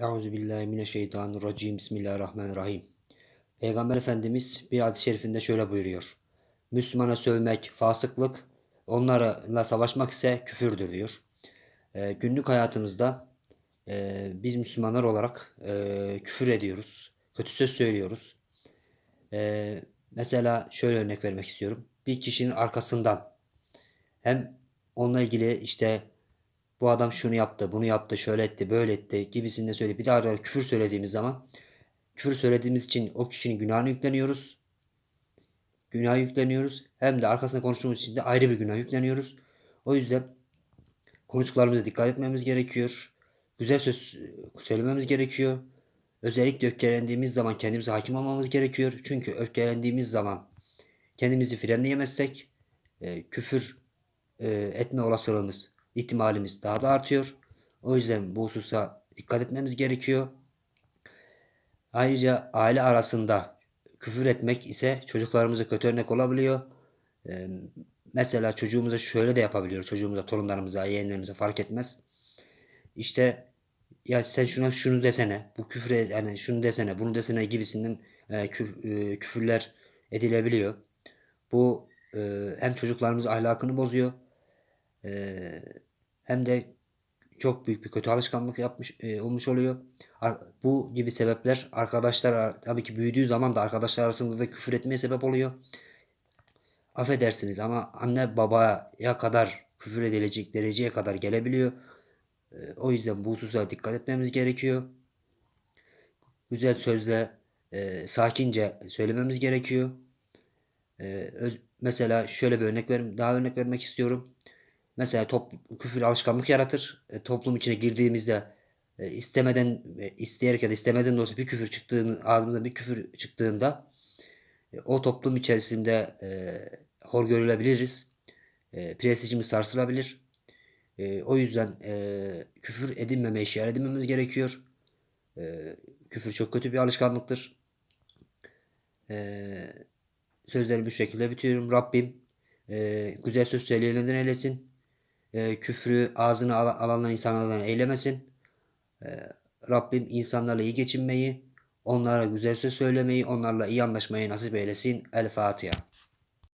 Euzubillahimineşşeytanirracim. Bismillahirrahmanirrahim. Peygamber Efendimiz bir hadis-i şerifinde şöyle buyuruyor. Müslümana sövmek fasıklık, onlarla savaşmak ise küfürdür diyor. E, günlük hayatımızda e, biz Müslümanlar olarak e, küfür ediyoruz. Kötü söz söylüyoruz. E, mesela şöyle örnek vermek istiyorum. Bir kişinin arkasından hem onunla ilgili işte bu adam şunu yaptı, bunu yaptı, şöyle etti, böyle etti gibisinde söyle. Bir daha da küfür söylediğimiz zaman küfür söylediğimiz için o kişinin günahını yükleniyoruz. Günah yükleniyoruz. Hem de arkasında konuştuğumuz için de ayrı bir günah yükleniyoruz. O yüzden konuştuklarımıza dikkat etmemiz gerekiyor. Güzel söz söylememiz gerekiyor. Özellikle öfkelendiğimiz zaman kendimize hakim olmamız gerekiyor. Çünkü öfkelendiğimiz zaman kendimizi frenleyemezsek e, küfür e, etme olasılığımız ihtimalimiz daha da artıyor. O yüzden bu hususa dikkat etmemiz gerekiyor. Ayrıca aile arasında küfür etmek ise çocuklarımıza kötü örnek olabiliyor. Ee, mesela çocuğumuza şöyle de yapabiliyor. Çocuğumuza, torunlarımıza, yeğenlerimize fark etmez. İşte ya sen şuna şunu desene, bu küfür yani şunu desene, bunu desene gibisinden e, e, küfürler edilebiliyor. Bu e, hem çocuklarımızın ahlakını bozuyor e, hem de çok büyük bir kötü alışkanlık yapmış e, olmuş oluyor. Bu gibi sebepler arkadaşlar tabii ki büyüdüğü zaman da arkadaşlar arasında da küfür etmeye sebep oluyor. Affedersiniz ama anne babaya kadar küfür edilecek dereceye kadar gelebiliyor. E, o yüzden bu hususa dikkat etmemiz gerekiyor. Güzel sözle e, sakince söylememiz gerekiyor. E, öz, mesela şöyle bir örnek ver, daha örnek vermek istiyorum. Mesela top, küfür alışkanlık yaratır. E, toplum içine girdiğimizde e, istemeden e, isteyerek ya da istemeden de olsa bir küfür çıktığını ağzımızdan bir küfür çıktığında e, o toplum içerisinde e, hor görülebiliriz. E, prestijimiz sarsılabilir. E, o yüzden e, küfür edinmeme, işaret edinmemiz gerekiyor. E, küfür çok kötü bir alışkanlıktır. E, sözlerimi bu şekilde bitiriyorum. Rabbim e, güzel söz söyleyenlerden eylesin e, küfrü ağzına al alanlar insanlardan eylemesin. E, Rabbim insanlarla iyi geçinmeyi, onlara güzel söz söylemeyi, onlarla iyi anlaşmayı nasip eylesin. El Fatiha.